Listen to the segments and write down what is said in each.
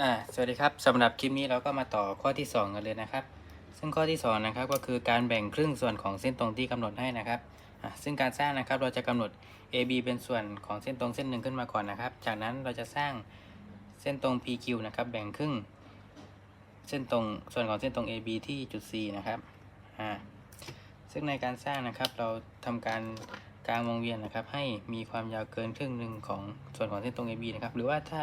อ่าสวัสดีครับสำหรับคลิปนี้เราก็มาต่อข้อที่ 2 กันเลยนะครับ ซึ่งข้อที่2นะครับก็คือการแบ่งครึ่งส่วนของเส้นตรงที่กำหนดให้นะครับอ่าซึ่งการสร้างนะครับเราจะกำหนด AB เป็นส่วนของเส้นตรงเส้นหนึ่งขึ้นมาก่อนนะครับ จากนั้นเราจะสร้างเส้นตรง PQ นะครับแบ่งครึ่งเส้นตรงส่วนของเส้นตรง AB ที่จุด C นะครับอ่าซึ่งในการสร้างนะครับเราทำการ กลางวงเวียนนะครับ ให้มีความยาวเกินครึ่งหนึ่งของส่วนของเส้นตรง AB นะครับ หรือว่าถ้า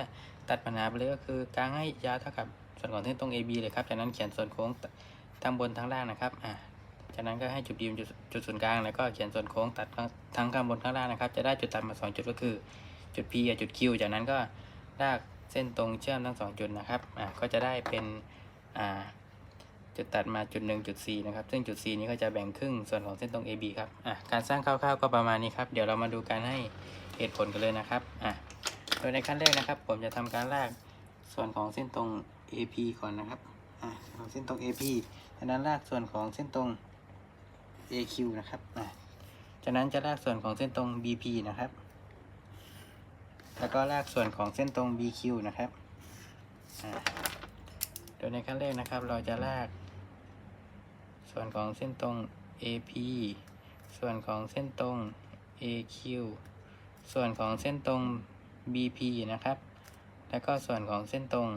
ตัดปัญหาไปเลยก็คือกลางให้ยาวเท่ากับส่วนของเส้นตรง AB เลยครับ จากนั้นเขียนส่วนโค้งทั้งบนทั้งล่างนะครับ อ่าจากนั้นก็ให้จุด D เป็นจุดจุดศูนย์กลาง แล้วก็เขียนส่วนโค้งตัดทั้งทั้งข้างบนข้างล่างนะครับ จะได้จุดตัดมา 2 จุดก็คือจุด P กับจุด Q จากนั้นก็ลากเส้นตรงเชื่อมทั้ง 2 จุดนะครับ อ่า ก็จะได้เป็น อ่า จุดตัดมาจุด1จุด C นะครับ ซึ่งจุด C นี้ก็จะแบ่งครึ่งส่วนของเส้นตรง AB ครับอ่าการสร้างคร่าวๆก็ประมาณนี้ครับ เดี๋ยวเรามาดูการให้เหตุผลกันเลยนะครับอ่าโดยในขั้นแรกนะครับ ผมจะทำการลากส่วนของเส้นตรง AP ก่อนนะครับอ่าของเส้นตรง AP จากนั้นลากส่วนของเส้นตรง AQ นะครับอ่าจากนั้นจะลากส่วนของเส้นตรง BP นะครับ แล้วก็ลากส่วนของเส้นตรง BQ นะครับอ่า โดยในขั้นแรกนะครับ เราจะลาก ส่วนของเส้นตรง AP ส่วนของเส้นตรง AQ ส่วนของเส้นตรง BP นะครับ แล้วก็ส่วนของเส้นตรง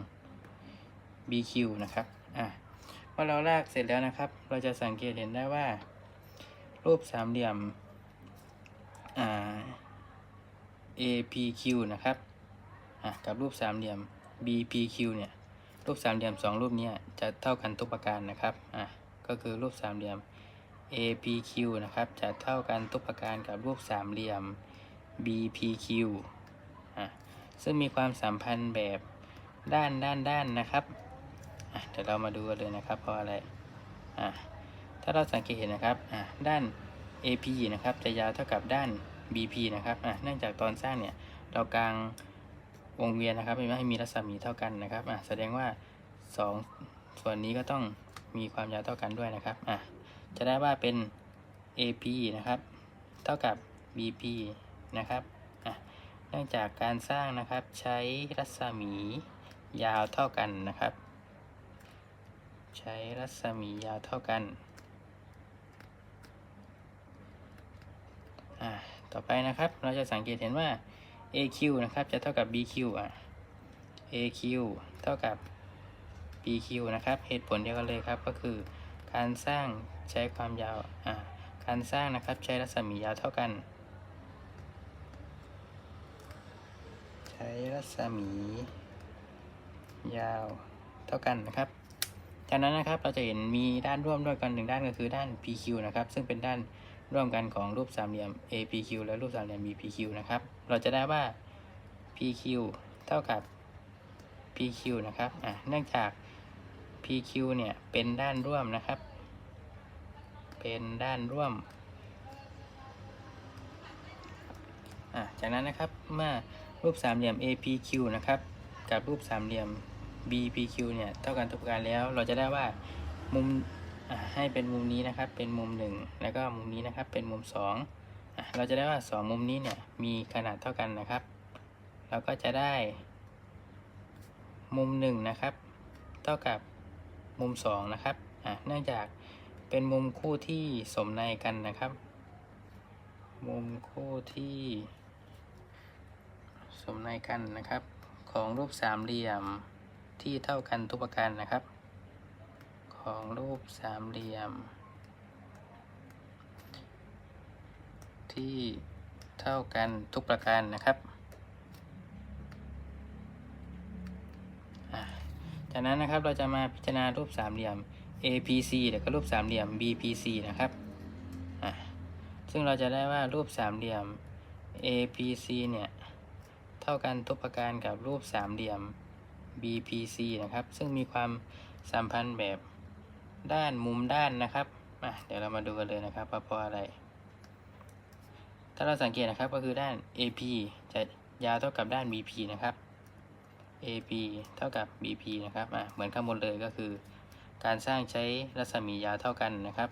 BQ นะครับอะเมื่อเราลากเสร็จแล้วนะครับ เราจะสังเกตเห็นได้ว่า รูปสามเหลี่ยม APQ นะครับ กับรูปสามเหลี่ยม BPQ เนี่ย รูปสามเหลี่ยมสองรูปนี้จะเท่ากันทุกประการนะครับอะก็คือรูปสามเหลี่ยม APQ นะครับจะเท่ากันทุกประการกับรูปสามเหลี่ยม BPQ อะซึ่งมีความสัมพันธ์แบบด้านด้านด้านนะครับอะเดี๋ยวเรามาดูกันเลยนะครับเพราะอะไรอะถ้าเราสังเกตเห็นนะครับอะด้าน AP นะครับจะยาวเท่ากับด้าน BP นะครับอะเนื่องจากตอนสร้างเนี่ยเรากาง วงเวียนนะครับไม่ให้มีรัศมีเท่ากันนะครับอะแสดงว่า 2 ส่วนนี้ก็ต้องมีความยาวเท่ากันด้วยนะครับอะจะได้ว่าเป็น AP นะครับ เท่ากับ BP นะครับอะเนื่องจากการสร้างนะครับใช้รัศมียาวเท่ากันนะครับ ใช้รัศมียาวเท่ากันอะต่อไปนะครับเราจะสังเกตเห็นว่า AQ นะครับจะเท่ากับ BQ อะ AQ เท่ากับ BQ นะครับ เหตุผลเดียวกันเลยครับก็คือ การสร้างใช้ความยาวอะการสร้างนะครับใช้รัศมียาวเท่ากัน ใช้รัศมี ยาวเท่ากันนะครับ จากนั้นนะครับเราจะเห็นมีด้านร่วมด้วยกันหนึ่งด้านก็คือด้าน PQ นะครับ ซึ่งเป็นด้าน ร่วมกันของรูปสามเหลี่ยม APQ และรูปสามเหลี่ยม BPQ นะครับ เราจะได้ว่า PQ เท่ากับ PQ นะครับ อะ เนื่องจาก PQ เนี่ย เป็นด้านร่วมนะครับ เป็นด้านร่วม อะ จากนั้นนะครับ เมื่อรูปสามเหลี่ยม APQ นะครับ กับรูปสามเหลี่ยม BPQ เนี่ย เท่ากันทุกการแล้ว เราจะได้ว่ามุม ให้เป็นมุมนี้นะครับเป็นมุมหนึ่งแล้วก็มุมนี้นะครับเป็นมุมสองเราจะได้ว่าสองมุมนี้เนี่ยมีขนาดเท่ากันนะครับ เราก็จะได้ มุมหนึ่งนะครับ เท่ากับมุมสองนะครับเนื่องจากเป็นมุมคู่ที่สมในกันนะครับ มุมคู่ที่สมในกันนะครับ ของรูปสามเหลี่ยมที่เท่ากันทุกประการนะครับ ของรูปสามเหลี่ยม ที่เท่ากันทุกประการนะครับ จากนั้นนะครับเราจะมาพิจารณารูปสามเหลี่ยม APC แล้วก็รูปสามเหลี่ยม BPC นะครับ ซึ่งเราจะได้ว่ารูปสามเหลี่ยม APC เนี่ยเท่ากันทุกประการกับรูปสามเหลี่ยม BPC นะครับ ซึ่งมีความสัมพันธ์แบบ ด้านมุมด้านนะครับอะเดี๋ยวเรามาดูกันเลยนะครับว่าเพราะอะไร ถ้าเราสังเกตนะครับก็คือด้าน AP จะยาวเท่ากับด้าน BP นะครับ AP เท่ากับ BP นะครับอะเหมือนข้างบนเลยก็คือ การสร้างใช้รัศมียาวเท่ากันนะครับ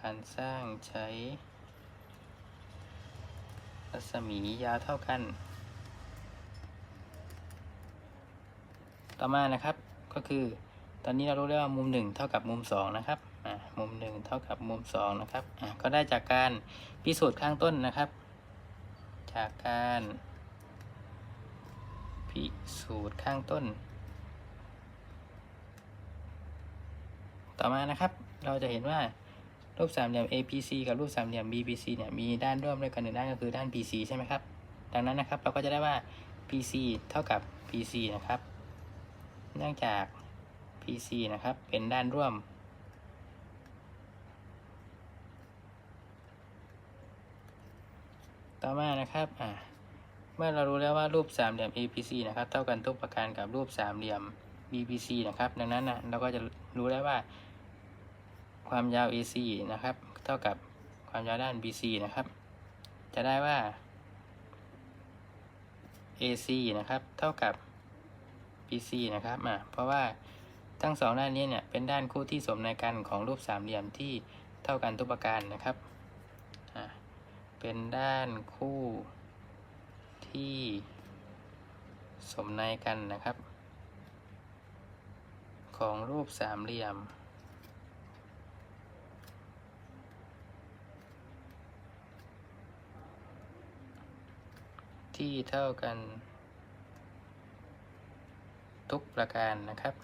การสร้างใช้ รัศมียาวเท่ากัน ต่อมานะครับก็คือ อนนี้เรารู้แล้วว่ามุม 1 เท่ากับมุม 2 นะครับมุม 1 เท่ากับมุม 2 นะครับก็ได้จากการพิสูจน์ข้างต้นนะครับ จากการพิสูจน์ข้างต้น ต่อมานะครับ เราจะเห็นว่ารูปสามเหลี่ยม APC กับรูปสามเหลี่ยม BBC เนี่ยมีด้านร่วมด้วยกันหนึ่งด้านก็คือด้าน BC ใช่ไหมครับ ดังนั้นนะครับเราก็จะได้ว่า PC เท่ากับ PC นะครับ เนื่องจาก PC นะครับ เป็นด้านร่วม ต่อมานะครับ อ่าเมื่อเรารู้แล้วว่ารูปสามเหลี่ยม APC นะครับ เท่ากันทุกประการกับรูปสามเหลี่ยม BBC นะครับ ดังนั้นนะเราก็จะรู้ได้ว่า ความยาว AC นะครับ เท่ากับความยาวด้าน BC นะครับ จะได้ว่า AC นะครับ เท่ากับ BC นะครับอะเพราะว่า ทั้งสองด้านนี้เนี่ยเป็นด้านคู่ที่สมในกันของรูปสามเหลี่ยมที่เท่ากันทุกประการนะครับ เป็นด้านคู่ที่สมในกันนะครับ ของรูปสามเหลี่ยม ที่เท่ากันทุกประการนะครับ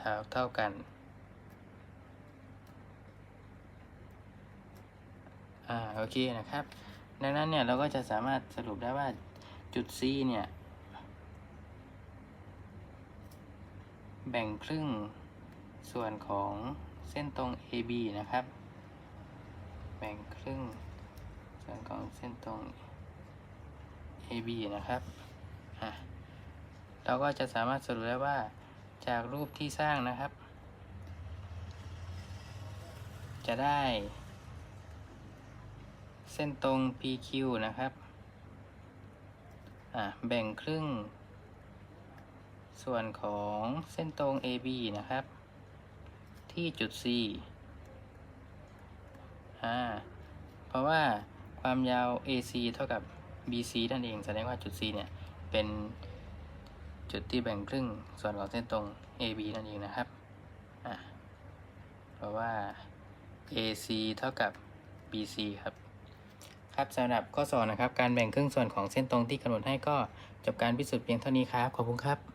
จะยาวเท่ากัน อ่า โอเคนะครับ ดังนั้นเนี่ยเราก็จะสามารถสรุปได้ว่าจุด C เนี่ย แบ่งครึ่งส่วนของเส้นตรง AB นะครับ แบ่งครึ่งส่วนของเส้นตรง AB นะครับ อะ เราก็จะสามารถสรุปได้ว่า จากรูปที่สร้างนะครับ จะได้ เส้นตรง PQ นะครับแบ่งครึ่ง ส่วนของเส้นตรง AB นะครับ ที่จุด C อ่าเพราะว่าความยาว AC เท่ากับ BC นั่นเอง แสดงว่าจุด C เนี่ย เป็น จุดที่แบ่งครึ่งส่วนของเส้นตรง AB นั่นเองนะครับ เพราะว่า AC เท่ากับ BC ครับ ครับสำหรับข้อสอนนะครับ การแบ่งครึ่งส่วนของเส้นตรงที่กำหนดให้ก็จบการพิสูจน์เพียงเท่านี้ครับ ขอบคุณครับ